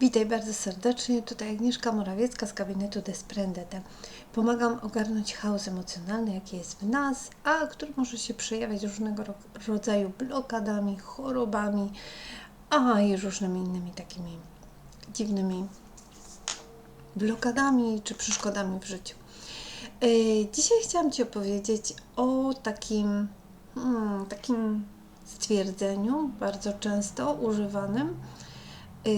Witaj bardzo serdecznie. Tutaj Agnieszka Morawiecka z gabinetu Desprendete. Pomagam ogarnąć chaos emocjonalny, jaki jest w nas, a który może się przejawiać różnego ro- rodzaju blokadami, chorobami, a i różnymi innymi takimi dziwnymi blokadami czy przeszkodami w życiu. Yy, Dzisiaj chciałam Ci opowiedzieć o takim, hmm, takim stwierdzeniu, bardzo często używanym,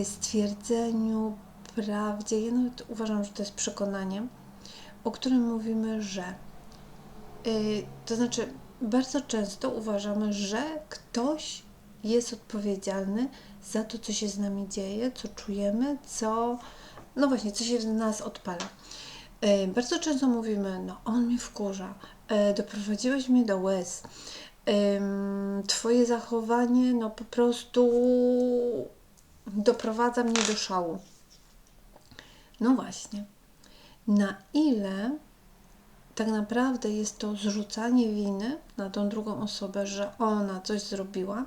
stwierdzeniu, prawdzie. Ja nawet uważam, że to jest przekonanie, o którym mówimy, że. y, To znaczy, bardzo często uważamy, że ktoś jest odpowiedzialny za to, co się z nami dzieje, co czujemy, co. No właśnie, co się w nas odpala. Y, Bardzo często mówimy, no on mnie wkurza, y, doprowadziłeś mnie do łez, twoje zachowanie no po prostu doprowadza mnie do szału. No właśnie, na ile tak naprawdę jest to zrzucanie winy na tą drugą osobę, że ona coś zrobiła,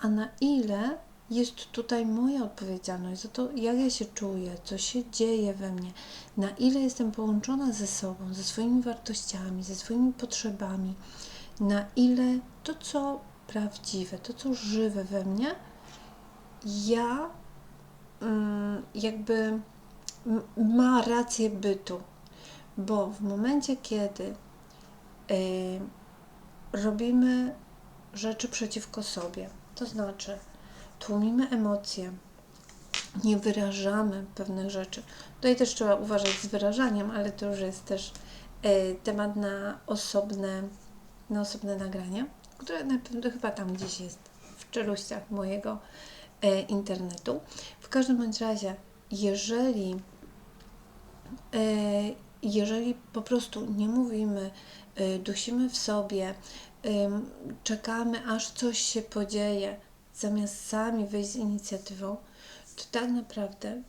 a na ile jest tutaj moja odpowiedzialność za to, jak ja się czuję, co się dzieje we mnie, na ile jestem połączona ze sobą, ze swoimi wartościami, ze swoimi potrzebami, na ile to, co prawdziwe, to, co żywe we mnie, ja mm, jakby ma rację bytu. Bo w momencie, kiedy y, robimy rzeczy przeciwko sobie, to znaczy tłumimy emocje, nie wyrażamy pewnych rzeczy. Tutaj też trzeba uważać z wyrażaniem, ale to już jest też y, temat na osobne, na osobne nagranie, które chyba tam gdzieś jest w czeluściach mojego internetu. W każdym bądź razie, jeżeli e, jeżeli po prostu nie mówimy, y, dusimy w sobie, czekamy aż coś się podzieje, zamiast sami wyjść z inicjatywą, to tak naprawdę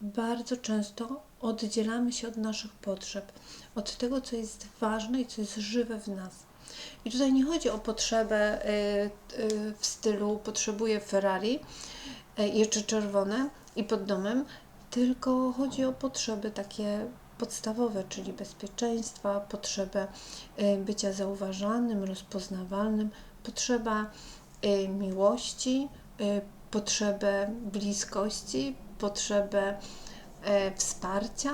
bardzo często oddzielamy się od naszych potrzeb, od tego, co jest ważne i co jest żywe w nas. I tutaj nie chodzi o potrzebę y, y, w stylu potrzebuję Ferrari, y, jeszcze czerwone i pod domem, tylko chodzi o potrzeby takie podstawowe, czyli bezpieczeństwa, potrzebę bycia zauważanym, rozpoznawalnym, potrzeba miłości, potrzebę bliskości, potrzebę wsparcia.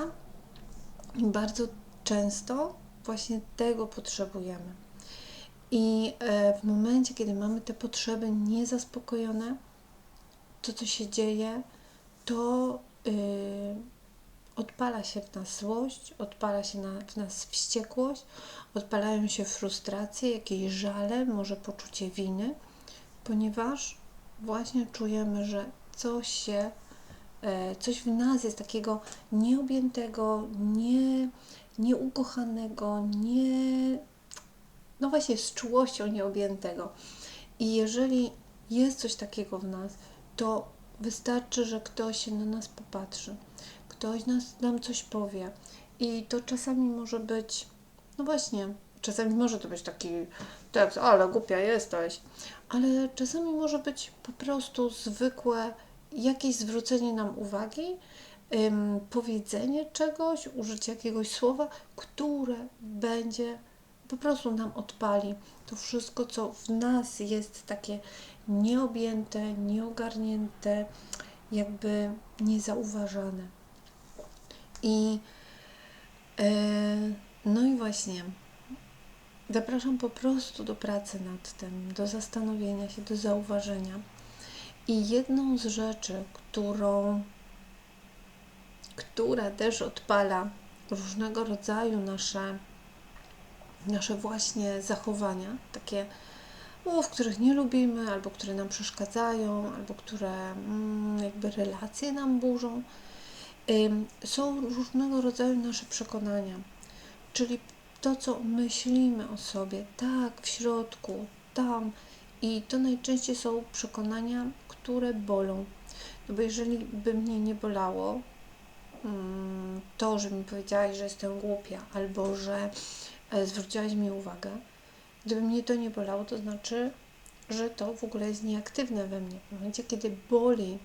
I bardzo często właśnie tego potrzebujemy. I e, w momencie, kiedy mamy te potrzeby niezaspokojone, to co się dzieje, to yy, odpala się w nas złość, odpala się na, w nas wściekłość, odpalają się frustracje, jakieś żale, może poczucie winy, ponieważ właśnie czujemy, że coś się, e, coś w nas jest takiego nieobjętego, nie, nieukochanego, nie, no właśnie z czułością nieobjętego. I jeżeli jest coś takiego w nas, to wystarczy, że ktoś się na nas popatrzy, ktoś nas, nam coś powie. I to czasami może być, no właśnie, czasami może to być taki tekst, ale głupia jesteś, ale czasami może być po prostu zwykłe jakieś zwrócenie nam uwagi, ym, powiedzenie czegoś, użycie jakiegoś słowa, które będzie po prostu nam odpali to wszystko, co w nas jest takie nieobjęte, nieogarnięte, jakby niezauważane. I e, no i właśnie zapraszam po prostu do pracy nad tym, do zastanowienia się, do zauważenia. I jedną z rzeczy, którą, która też odpala różnego rodzaju nasze nasze właśnie zachowania, takie, w których nie lubimy, albo które nam przeszkadzają, albo które mm, jakby relacje nam burzą, są różnego rodzaju nasze przekonania. Czyli to, co myślimy o sobie, tak, w środku, tam. I to najczęściej są przekonania, które bolą. No bo jeżeli by mnie nie bolało, mm, to, że mi powiedziałaś, że jestem głupia, albo że zwróciłaś mi uwagę, gdyby mnie to nie bolało, to znaczy, że to w ogóle jest nieaktywne we mnie. W momencie, kiedy boli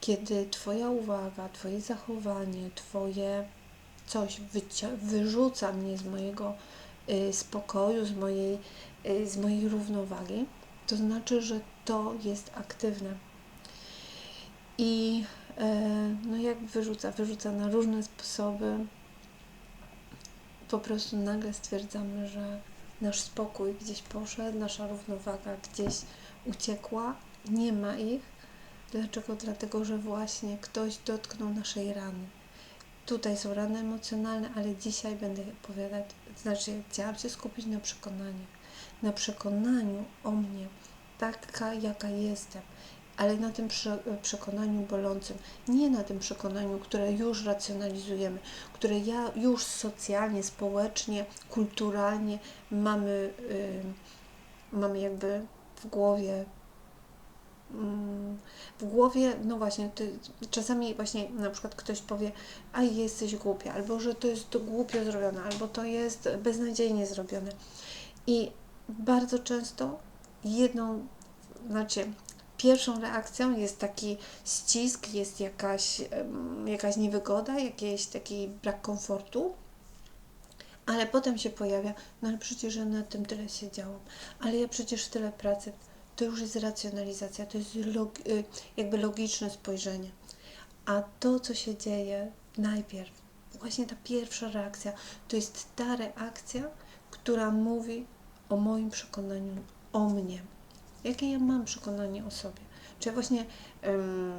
kiedy Twoja uwaga, Twoje zachowanie, Twoje coś wyrzuca mnie z mojego y, spokoju, z mojej, y, z mojej równowagi, to znaczy, że to jest aktywne. I e, no jak wyrzuca? Wyrzuca na różne sposoby. Po prostu nagle stwierdzamy, że nasz spokój gdzieś poszedł, nasza równowaga gdzieś uciekła, nie ma ich. Dlaczego? Dlatego, że właśnie ktoś dotknął naszej rany. Tutaj są rany emocjonalne, ale dzisiaj będę opowiadać, znaczy chciałam się skupić na przekonaniu. Na przekonaniu o mnie, taka jaka jestem, ale na tym prze, przekonaniu bolącym, nie na tym przekonaniu, które już racjonalizujemy, które ja już socjalnie, społecznie, kulturalnie mamy, y, mamy jakby w głowie mm, w głowie, no właśnie, czasami właśnie na przykład ktoś powie, a jesteś głupia, albo że to jest głupio zrobione, albo to jest beznadziejnie zrobione. I bardzo często jedną, znaczy pierwszą reakcją jest taki ścisk, jest jakaś, jakaś niewygoda, jakiś taki brak komfortu, ale potem się pojawia, no ale przecież ja na tym tyle siedziałam, ale ja przecież tyle pracy, to już jest racjonalizacja, to jest log, y, jakby logiczne spojrzenie. A to, co się dzieje najpierw, właśnie ta pierwsza reakcja, to jest ta reakcja, która mówi o moim przekonaniu o mnie. Jakie ja mam przekonanie o sobie? Czy ja właśnie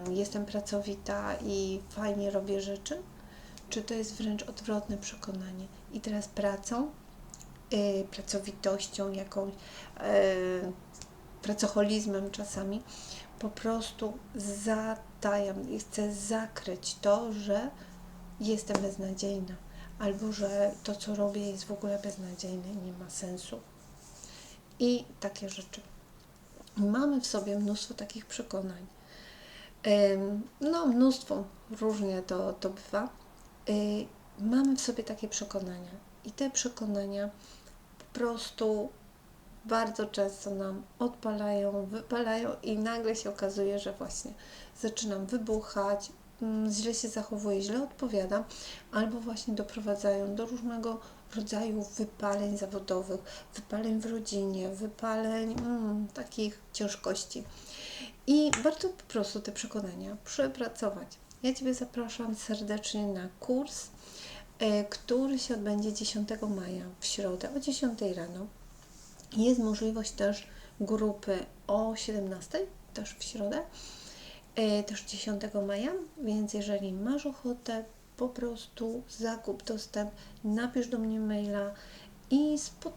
jestem pracowita i fajnie robię rzeczy? Czy to jest wręcz odwrotne przekonanie? I teraz pracą, yy, pracowitością, jakąś yy, pracoholizmem czasami, po prostu zatajam i chcę zakryć to, że jestem beznadziejna, albo że to, co robię, jest w ogóle beznadziejne i nie ma sensu. I takie rzeczy. Mamy w sobie mnóstwo takich przekonań. No, mnóstwo, różnie to, to bywa. Y, mamy w sobie takie przekonania, i te przekonania po prostu bardzo często nam odpalają, wypalają i nagle się okazuje, że właśnie zaczynam wybuchać, mm, źle się zachowuję, źle odpowiadam, albo właśnie doprowadzają do różnego rodzaju wypaleń zawodowych, wypaleń w rodzinie, wypaleń mm, takich ciężkości. I warto po prostu te przekonania przepracować. Ja Ciebie zapraszam serdecznie na kurs, e, który się odbędzie 10 maja w środę o 10 rano. Jest możliwość też grupy o 17, też w środę, e, też 10 maja, więc jeżeli masz ochotę, po prostu zakup dostęp, napisz do mnie maila i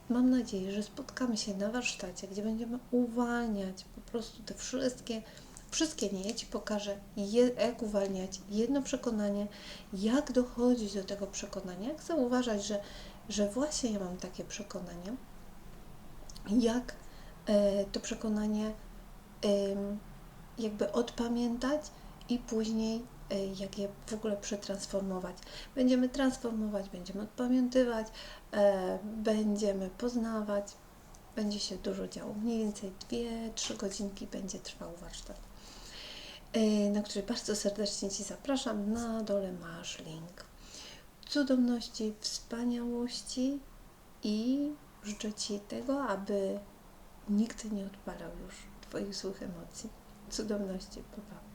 mam nadzieję, że spotkamy się na warsztacie, gdzie będziemy uwalniać po prostu te wszystkie, wszystkie nie, ja Ci pokażę, jak uwalniać jedno przekonanie, jak dochodzić do tego przekonania, jak zauważać, że, że właśnie ja mam takie przekonanie, jak e, to przekonanie jakby odpamiętać i później e, jak je w ogóle przetransformować. Będziemy transformować, będziemy odpamiętywać, e, będziemy poznawać, będzie się dużo działo. Mniej więcej 2-3 godzinki będzie trwał warsztat, na który bardzo serdecznie Ci zapraszam. Na dole masz link. Cudowności, wspaniałości i Życzę Ci tego, aby nikt nie odpalał już Twoich złych emocji, cudowności. Pa.